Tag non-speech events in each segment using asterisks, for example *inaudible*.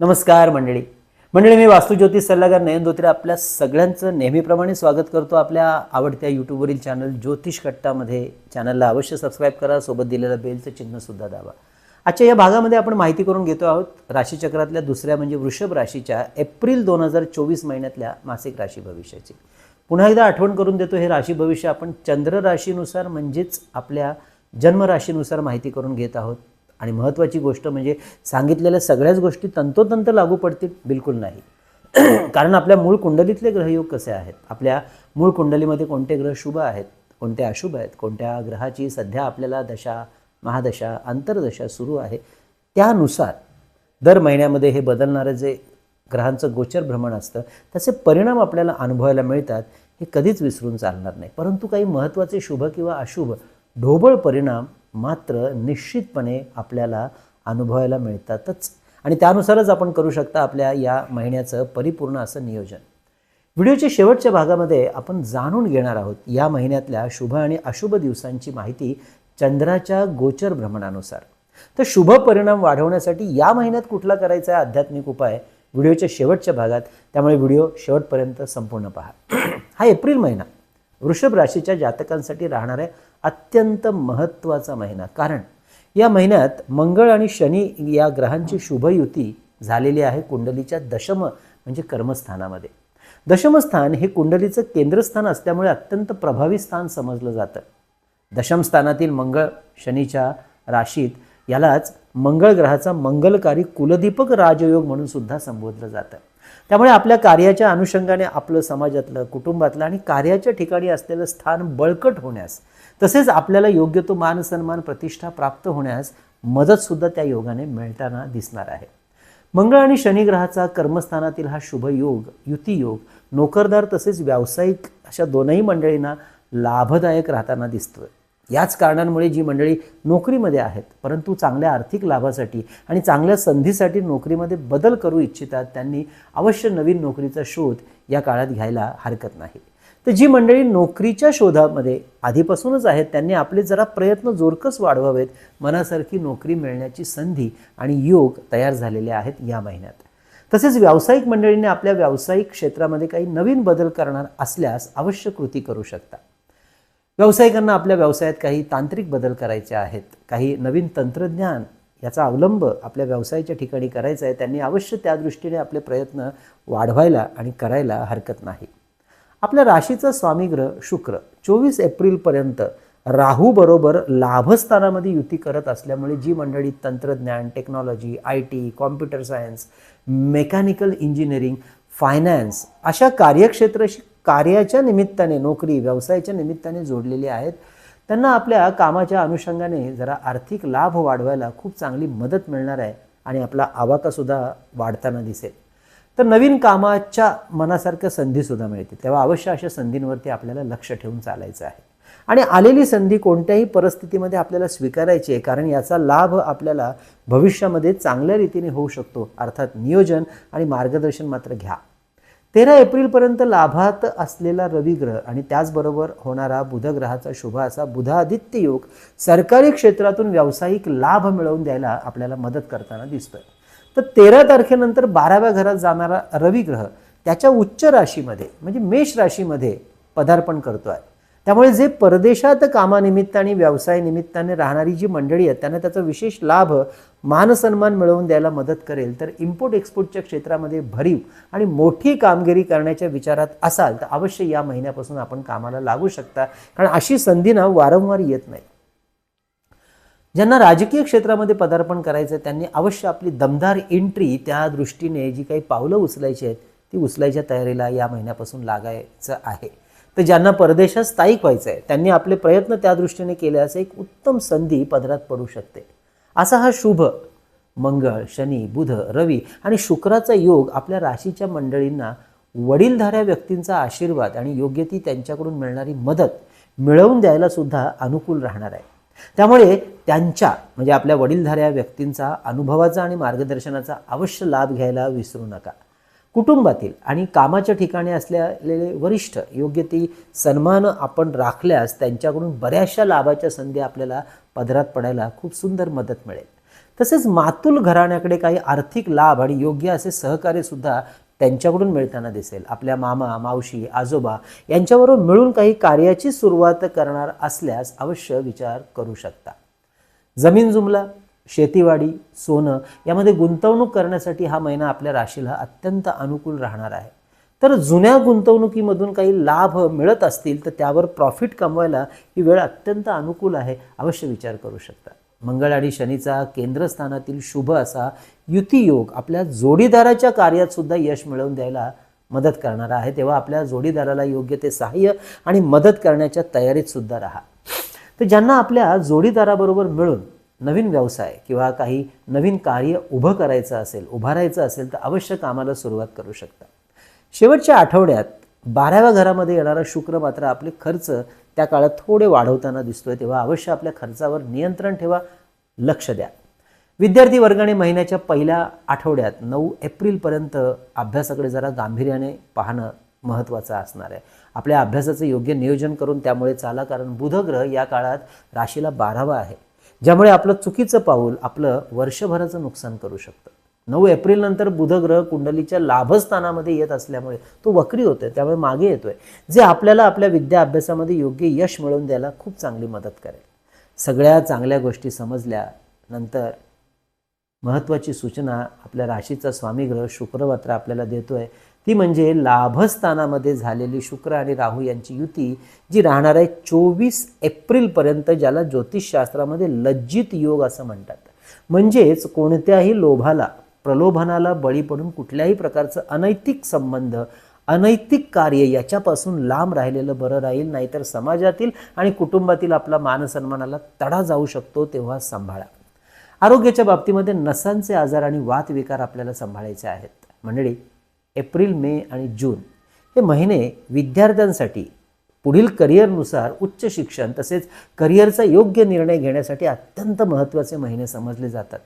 नमस्कार मंडळी. मंडळी मी वास्तुज्योतिष सल्लागार नयन धोत्रे आपल्या सगळ्यांचं नेहमीप्रमाणे स्वागत करतो आपल्या आवडत्या यूट्यूबवरील चॅनल ज्योतिष कट्टामध्ये. चॅनलला अवश्य सबस्क्राईब करा सोबत दिलेलं बेलचं चिन्हसुद्धा दाबा. आजच्या या भागामध्ये आपण माहिती करून घेतो आहोत राशीचक्रातल्या दुसऱ्या म्हणजे वृषभ राशीच्या एप्रिल दोन हजार चोवीस महिन्यातल्या मासिक राशी भविष्याची. पुन्हा एकदा आठवण करून देतो हे राशी भविष्य आपण चंद्र राशीनुसार म्हणजेच आपल्या जन्मराशीनुसार माहिती करून घेत आहोत. आणि महत्त्वाची गोष्ट म्हणजे सांगितलेल्या सगळ्याच गोष्टी तंतोतंत लागू पडतील बिलकुल नाही. *clears throat* कारण आपल्या मूळ कुंडलीतले ग्रहयोग कसे आहेत? आपल्या मूळ कुंडलीमध्ये कोणते ग्रह शुभ आहेत? कोणते अशुभ आहेत? कोणत्या ग्रहाची सध्या आपल्याला दशा महादशा अंतरदशा सुरू आहे? त्यानुसार दर महिन्यामध्ये हे बदलणारं जे ग्रहांचं गोचर भ्रमण असतं त्याचे परिणाम आपल्याला अनुभवायला मिळतात हे कधीच विसरून चालणार नाही. परंतु काही महत्त्वाचे शुभ किंवा अशुभ ढोबळ परिणाम मात्र निश्चितपणे आपल्याला अनुभवायला मिळतातच. आणि त्यानुसारच आपण करू शकता आपल्या या महिन्याचं परिपूर्ण असं नियोजन. व्हिडिओच्या शेवटच्या भागामध्ये आपण जाणून घेणार आहोत या महिन्यातल्या शुभ आणि अशुभ दिवसांची माहिती चंद्राच्या गोचर भ्रमणानुसार. तर शुभ परिणाम वाढवण्यासाठी या महिन्यात कुठला करायचा आहे आध्यात्मिक उपाय व्हिडिओच्या शेवटच्या भागात. त्यामुळे व्हिडिओ शेवटपर्यंत संपूर्ण पहा. *clears throat* हा एप्रिल महिना. वृषभ राशीच्या जातकांसाठी राहणाऱ्या अत्यंत महत्त्वाचा महिना. कारण या महिन्यात मंगळ आणि शनी या ग्रहांची शुभयुती झालेली आहे कुंडलीच्या दशम म्हणजे कर्मस्थानामध्ये. दशमस्थान हे कुंडलीचं केंद्रस्थान असल्यामुळे अत्यंत प्रभावी स्थान समजलं जातं. दशमस्थानातील मंगळ शनीच्या राशीत यालाच मंगळ ग्रहाचा मंगलकारी कुलदीपक राजयोग म्हणून सुद्धा संबोधलं जातं. त्यामुळे आपल्या कार्याच्या अनुषंगाने आपलं समाजातलं कुटुंबातलं आणि कार्याच्या ठिकाणी असलेलं स्थान बळकट होण्यास तसेच आपल्याला योग्य तो मान सन्मान प्रतिष्ठा प्राप्त होण्यास मदतसुद्धा त्या योगाने मिळताना दिसणार आहे. मंगळ आणि शनिग्रहाचा कर्मस्थानातील हा शुभ योग युती योग नोकरदार तसेच व्यावसायिक अशा दोनही मंडळींना लाभदायक राहताना दिसतोय. याच कारणांमुळे जी मंडळी नोकरीमध्ये आहेत परंतु चांगल्या आर्थिक लाभासाठी आणि चांगल्या संधीसाठी नोकरीमध्ये बदल करू इच्छितात त्यांनी अवश्य नवीन नोकरीचा शोध या काळात घ्यायला हरकत नाही. तर जी मंडळी नोकरीच्या शोधामध्ये आधीपासूनच आहेत त्यांनी आपले जरा प्रयत्न जोरकस वाढवावेत. मनासारखी नोकरी मिळण्याची संधी आणि योग तयार झालेले आहेत या महिन्यात. तसेच व्यावसायिक मंडळींनी आपल्या व्यावसायिक क्षेत्रामध्ये काही नवीन बदल करणार असल्यास अवश्य कृती करू शकता. व्यावसायिकांना आपल्या व्यवसायात काही तांत्रिक बदल करायचे आहेत. काही नवीन तंत्रज्ञान याचा अवलंब आपल्या व्यवसायाच्या ठिकाणी करायचा आहे. त्यांनी अवश्य त्या दृष्टीने आपले प्रयत्न वाढवायला आणि करायला हरकत नाही. आपल्या राशीचा स्वामीग्रह शुक्र चोवीस एप्रिलपर्यंत राहूबरोबर लाभस्थानामध्ये युती करत असल्यामुळे जी मंडळी तंत्रज्ञान technology I T computer science mechanical engineering finance अशा कार्यक्षेत्राशी कार्याच्या निमित्ताने नोकरी व्यवसायाच्या निमित्ताने जोडलेले आहेत. त्यांना आपल्या कामाच्या अनुषंगाने जरा आर्थिक लाभ वाढवायला खूप चांगली मदत मिळणार आहे आणि आपला आवाकासुद्धा वाढताना दिसेल. तर नवीन कामाच्या मनासारख्या संधीसुद्धा मिळते तेव्हा अवश्य अशा संधींवरती आपल्याला लक्ष ठेवून चालायचं आहे. आणि आलेली संधी कोणत्याही परिस्थितीमध्ये आपल्याला स्वीकारायची आहे कारण याचा लाभ आपल्याला भविष्यामध्ये चांगल्या रीतीने होऊ शकतो. अर्थात नियोजन आणि मार्गदर्शन मात्र घ्या. तेरा एप्रिलपर्यंत लाभात असलेला रविग्रह आणि त्याचबरोबर होणारा बुधग्रहाचा शुभ असा बुधादित्य योग सरकारी क्षेत्रातून व्यावसायिक लाभ मिळवून द्यायला आपल्याला मदत करताना दिसतोय. तर तेरा तारखेनंतर बाराव्या घरात जाणारा रविग्रह त्याच्या उच्च राशीमध्ये म्हणजे मेष राशीमध्ये पदार्पण करतो आहे त्यामुळे जे परदेशात कामानिमित्ताने व्यवसाय निमित्ताने राहणारी जी मंडळी आहेत त्यांना त्याचा विशेष लाभ मानसन्मान मिळवून द्यायला मदत करेल. तर इम्पोर्ट एक्सपोर्टच्या क्षेत्रामध्ये भरीव आणि मोठी कामगिरी करण्याच्या विचारात असाल तर अवश्य या महिन्यापासून आपण कामाला लागू शकता. कारण अशी संधी ना वारंवार येत नाही. ज्यांना राजकीय क्षेत्रामध्ये पदार्पण करायचं आहे त्यांनी अवश्य आपली दमदार एंट्री त्या दृष्टीने जी काही पावलं उचलायची आहेत ती उचलायच्या तयारीला या महिन्यापासून लागायचं आहे. तर ज्यांना परदेशात स्थायिक व्हायचं आहे त्यांनी आपले प्रयत्न त्या दृष्टीने केल्यास एक उत्तम संधी पदरात पडू शकते. असा हा शुभ मंगळ शनी बुध रवी आणि शुक्राचा योग आपल्या राशीच्या मंडळींना वडीलधाऱ्या व्यक्तींचा आशीर्वाद आणि योग्य ती त्यांच्याकडून मिळणारी मदत मिळवून द्यायला सुद्धा अनुकूल राहणार आहे. त्यामुळे त्यांच्या म्हणजे आपल्या वडीलधाऱ्या व्यक्तींचा अनुभवाचा आणि मार्गदर्शनाचा अवश्य लाभ घ्यायला विसरू नका. कुटुंबातील आणि कामाच्या ठिकाणी असलेले वरिष्ठ योग्य ती सन्मान आपण राखल्यास त्यांच्याकडून बऱ्याचशा लाभाच्या संधी आपल्याला पदरात पडायला खूप सुंदर मदत मिळेल. तसेच मातुल घराण्याकडे काही आर्थिक लाभ आणि योग्य असे सहकार्य सुद्धा त्यांच्याकडून मिळताना दिसेल. आपल्या मामा मावशी आजोबा यांच्याबरोबर मिळून काही कार्याची सुरुवात करणार असल्यास अवश्य विचार करू शकता. जमीन जुमला शेतीवाडी सोनं यामध्ये गुंतवणूक करण्यासाठी हा महिना आपल्या राशीला अत्यंत अनुकूल राहणार आहे. तर जुन्या गुंतवणुकीमधून काही लाभ मिळत असतील तर त्यावर प्रॉफिट कमवायला ही वेळ अत्यंत अनुकूल आहे अवश्य विचार करू शकता. मंगळ आणि शनीचा केंद्रस्थानातील शुभ असा युतीयोग आपल्या जोडीदाराच्या कार्यात सुद्धा यश मिळवून द्यायला मदत करणारा आहे. तेव्हा आपल्या जोडीदाराला योग्य ते सहाय्य आणि मदत करण्याच्या तयारीत सुद्धा राहा. तर ज्यांना आपल्या जोडीदाराबरोबर मिळून नवीन व्यवसाय किंवा काही नवीन कार्य उभं करायचं असेल उभारायचं असेल तर अवश्य कामाला सुरुवात करू शकता. शेवटच्या आठवड्यात बाराव्या घरामध्ये येणारा शुक्र मात्र आपले खर्च त्या काळात थोडे वाढवताना दिसतोय तेव्हा अवश्य आपल्या खर्चावर नियंत्रण ठेवा लक्ष द्या. विद्यार्थी वर्गाने महिन्याच्या पहिल्या आठवड्यात नऊ एप्रिलपर्यंत अभ्यासाकडे जरा गांभीर्याने पाहणं महत्त्वाचं असणार आहे. आपल्या अभ्यासाचं योग्य नियोजन करून त्यामुळे चाला कारण बुधग्रह या काळात राशीला बारावा आहे. ज्यामुळे आपलं चुकीचं पाऊल आपलं वर्षभराचं नुकसान करू शकतं. नऊ एप्रिल नंतर बुधग्रह कुंडलीच्या लाभस्थानामध्ये येत असल्यामुळे तो वक्री होतोय त्यामुळे मागे येतोय जे आपल्याला आपल्या विद्या अभ्यासामध्ये योग्य यश मिळवून द्यायला खूप चांगली मदत करेल. सगळ्या चांगल्या गोष्टी समजल्या नंतर महत्त्वाची सूचना आपल्या राशीचा स्वामीग्रह शुक्रवात्र आपल्याला देतोय. ती म्हणजे लाभस्थानामध्ये झालेली शुक्र आणि राहू यांची युती जी राहणार आहे चोवीस एप्रिलपर्यंत ज्याला ज्योतिषशास्त्रामध्ये लज्जित योग असं म्हणतात. म्हणजेच कोणत्याही लोभाला प्रलोभनाला बळी पडून कुठल्याही प्रकारचं अनैतिक संबंध अनैतिक कार्य याच्यापासून लांब राहिलेलं बरं राहील नाहीतर समाजातील आणि कुटुंबातील आपला मानसन्मानाला तडा जाऊ शकतो तेव्हा सांभाळा. आरोग्याच्या बाबतीमध्ये नसांचे आजार आणि वातविकार आपल्याला सांभाळायचे आहेत. मंडळी एप्रिल मे आणि जून हे महिने विद्यार्थ्यांसाठी पुढील करिअरनुसार उच्च शिक्षण तसेच करिअरचा योग्य निर्णय घेण्यासाठी अत्यंत महत्त्वाचे महिने समजले जातात.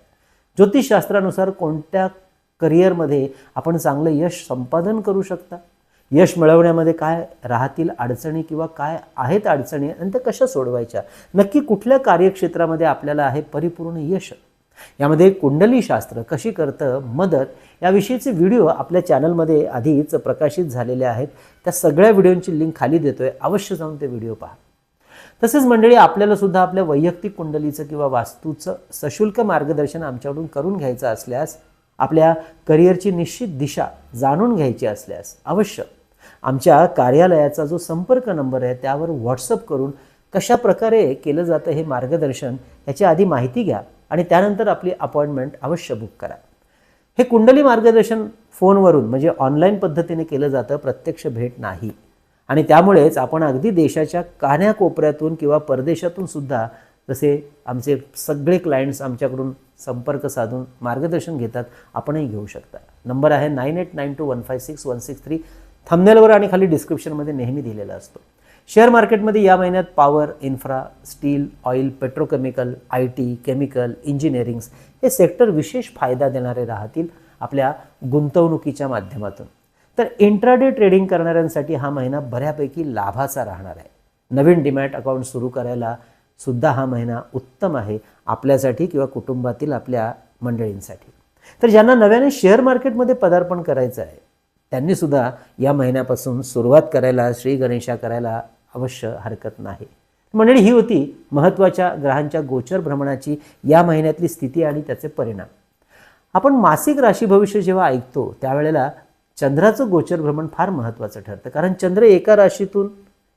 ज्योतिषशास्त्रानुसार कोणत्या करिअरमध्ये आपण चांगलं यश संपादन करू शकता? यश मिळवण्यामध्ये काय राहतील अडचणी किंवा काय आहेत अडचणी आणि त्या कशा सोडवायच्या? नक्की कुठल्या कार्यक्षेत्रामध्ये आपल्याला आहे परिपूर्ण यश? यामध्ये कुंडलीशास्त्र कशी करतं मदत याविषयीचे व्हिडिओ आपल्या चॅनलमध्ये आधीच प्रकाशित झालेले आहेत. त्या सगळ्या व्हिडिओंची लिंक खाली देतोय अवश्य जाऊन ते व्हिडिओ पहा. तसेच मंडळी आपल्याला सुद्धा आपल्या वैयक्तिक कुंडलीचं किंवा वास्तूचं सशुल्क मार्गदर्शन आमच्याकडून करून घ्यायचं असल्यास आपल्या करिअरची निश्चित दिशा जाणून घ्यायची असल्यास अवश्य आमच्या कार्यालयाचा जो संपर्क नंबर आहे त्यावर व्हॉट्सअप करून कशा प्रकारे केलं जातं हे मार्गदर्शन याची आधी माहिती घ्या. आणि त्यानंतर आपली अपॉइंटमेंट अवश्य बुक करा. हे कुंडली मार्गदर्शन फोनवरून म्हणजे ऑनलाईन पद्धतीने केलं जातं प्रत्यक्ष भेट नाही. आणि त्यामुळेच आपण अगदी देशाच्या कान्याकोपऱ्यातून किंवा परदेशातून सुद्धा जसे आमचे सगळे क्लायंट्स आमच्याकडून संपर्क साधून मार्गदर्शन घेतात आपणही घेऊ शकता. नंबर आहे nine eight nine two one five six one six three. थंबनेलवर आणि खाली डिस्क्रिप्शनमध्ये नेहमी दिलेला असतो. शेअर मार्केटमध्ये या महिन्यात power infra steel oil petrochemical I T chemical engineerings हे सेक्टर विशेष फायदा देणारे राहतील आपल्या गुंतवणुकीच्या माध्यमातून. तर इंट्राडे ट्रेडिंग करणाऱ्यांसाठी हा महिना बऱ्यापैकी लाभाचा राहणार आहे. नवीन डिमॅट अकाउंट सुरू करायला सुद्धा हा महिना उत्तम आहे आपल्यासाठी किंवा कुटुंबातील आपल्या मंडळींसाठी. तर ज्यांना नव्याने शेअर मार्केटमध्ये पदार्पण करायचं आहे त्यांनी सुद्धा या महिन्यापासून सुरुवात करायला श्री गणेशा करायला अवश्य हरकत नाही. मंडळी ही होती महत्त्वाच्या ग्रहांच्या गोचर भ्रमणाची या महिन्यातली स्थिती आणि त्याचे परिणाम. आपण मासिक राशी भविष्य जेव्हा ऐकतो त्यावेळेला चंद्राचं गोचर भ्रमण फार महत्त्वाचं ठरतं. कारण चंद्र एका राशीतून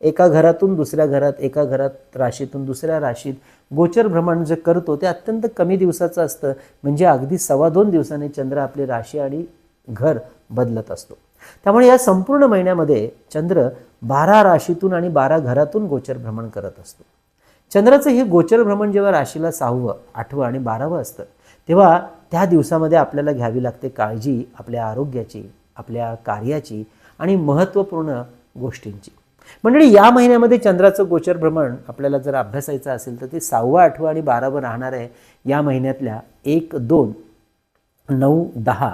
एका घरातून दुसऱ्या घरात एका घरात राशीतून दुसऱ्या राशीत गोचर भ्रमण जे करतो ते अत्यंत कमी दिवसाचं असतं. म्हणजे अगदी सव्वा दोन दिवसाने चंद्र आपली राशी आणि घर बदलत असतो. त्यामुळे या संपूर्ण महिन्यामध्ये चंद्र बारा राशीतून आणि बारा घरातून गोचर भ्रमण करत असतो. चंद्राचं हे गोचर भ्रमण जेव्हा राशीला सहावं आठवं आणि बारावं असतं तेव्हा त्या दिवसामध्ये आपल्याला घ्यावी लागते काळजी आपल्या आरोग्याची आपल्या कार्याची आणि महत्त्वपूर्ण गोष्टींची. मंडळी या महिन्यामध्ये चंद्राचं गोचर भ्रमण आपल्याला जर अभ्यासायचं असेल तर ते सहावं आठवं आणि बारावं राहणार आहे. या महिन्यातल्या एक दोन नऊ दहा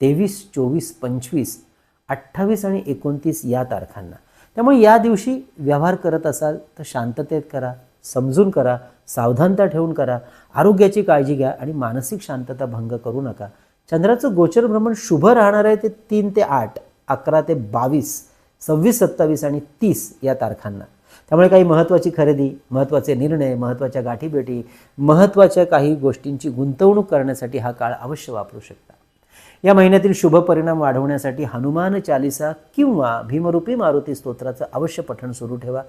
तेवीस चोवीस पंचवीस अठ्ठावीस आणि एकोणतीस या तारखांना. त्यामुळे या दिवशी व्यवहार करत असाल तर शांततेत करा समजून करा सावधानता ठेवून करा आरोग्याची काळजी घ्या आणि मानसिक शांतता भंग करू नका. चंद्राचं गोचर भ्रमण शुभ राहणार आहे ते तीन ते आठ अकरा ते बावीस सव्वीस सत्तावीस आणि तीस या तारखांना. त्यामुळे काही महत्त्वाची खरेदी महत्त्वाचे निर्णय महत्त्वाच्या गाठीभेटी महत्त्वाच्या काही गोष्टींची गुंतवणूक करण्यासाठी हा काळ अवश्य वापरू शकता. या महिन्यातील शुभ परिणाम वाढवण्यासाठी हनुमान चालिसा किंवा भीमरूपी मारुती स्तोत्राचं अवश्य पठण सुरू ठेवा.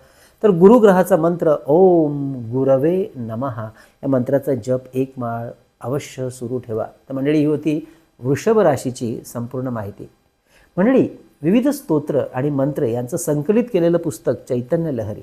तर गुरुग्रहाचा मंत्र ओम गुरवे नमहा या मंत्राचा जप एक माळ अवश्य सुरू ठेवा. तर मंडळी ही होती वृषभ राशीची संपूर्ण माहिती. मंडळी विविध स्तोत्र आणि मंत्र यांचं संकलित केलेलं पुस्तक चैतन्य लहरी.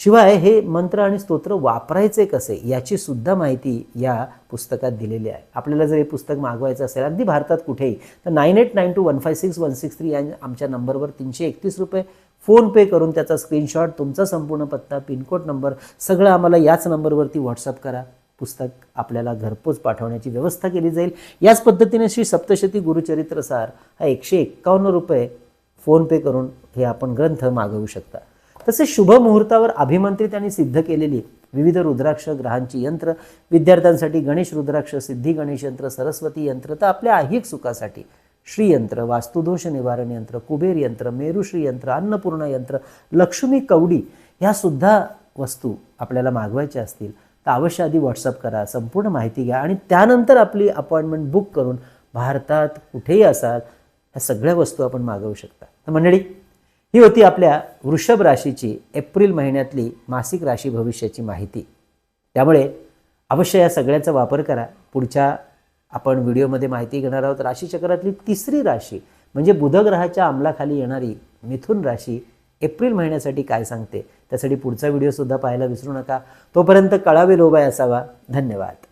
शिवाय हे मंत्र आणि स्तोत्र वापरायचे कसे याची सुद्धा माहिती या पुस्तकात दिलेली आहे. आपल्याला जर हे पुस्तक मागवायचं असेल अगदी भारतात कुठेही तर nine eight nine two one five six one six three या आमच्या नंबरवर तीनशे एकतीस रुपये फोनपे करून त्याचा स्क्रीनशॉट तुमचा संपूर्ण पत्ता पिनकोड नंबर सगळं आम्हाला याच नंबरवरती व्हॉट्सअप करा. पुस्तक आपल्याला घरपोच पाठवण्याची व्यवस्था केली जाईल. याच पद्धतीने श्री सप्तशती गुरुचरित्रसार हा एकशे एक्कावन्न रुपये फोनपे करून हे आपण ग्रंथ मागवू शकता. तसेच शुभ मुहूर्तावर अभिमंत्रित आणि सिद्ध केलेली विविध रुद्राक्ष ग्रहांची यंत्र विद्यार्थ्यांसाठी गणेश रुद्राक्ष सिद्धी गणेश यंत्र सरस्वती यंत्र तर आपल्या ऐहिक सुखासाठी श्रीयंत्र वास्तुदोष निवारण यंत्र कुबेर यंत्र मेरुश्री यंत्र अन्नपूर्णा यंत्र लक्ष्मी कवडी ह्या सुद्धा वस्तू आपल्याला मागवायच्या असतील तर अवश्य आधी व्हॉट्सअप करा संपूर्ण माहिती घ्या आणि त्यानंतर आपली अपॉइंटमेंट बुक करून भारतात कुठेही असाल ह्या सगळ्या वस्तू आपण मागवू शकता. तर मंडळी ही होती आपल्या वृषभ राशीची एप्रिल महिन्यातली मासिक राशी भविष्याची माहिती. त्यामुळे अवश्य या सगळ्याचा वापर करा. पुढच्या आपण व्हिडिओमध्ये माहिती घेणार आहोत. राशीचक्रातली तिसरी राशी म्हणजे बुधग्रहाच्या अंमलाखाली येणारी मिथुन राशी एप्रिल महिन्यासाठी काय सांगते? त्यासाठी पुढचा व्हिडिओसुद्धा पाहायला विसरू नका. तोपर्यंत कळावे लोबाय असावा. धन्यवाद.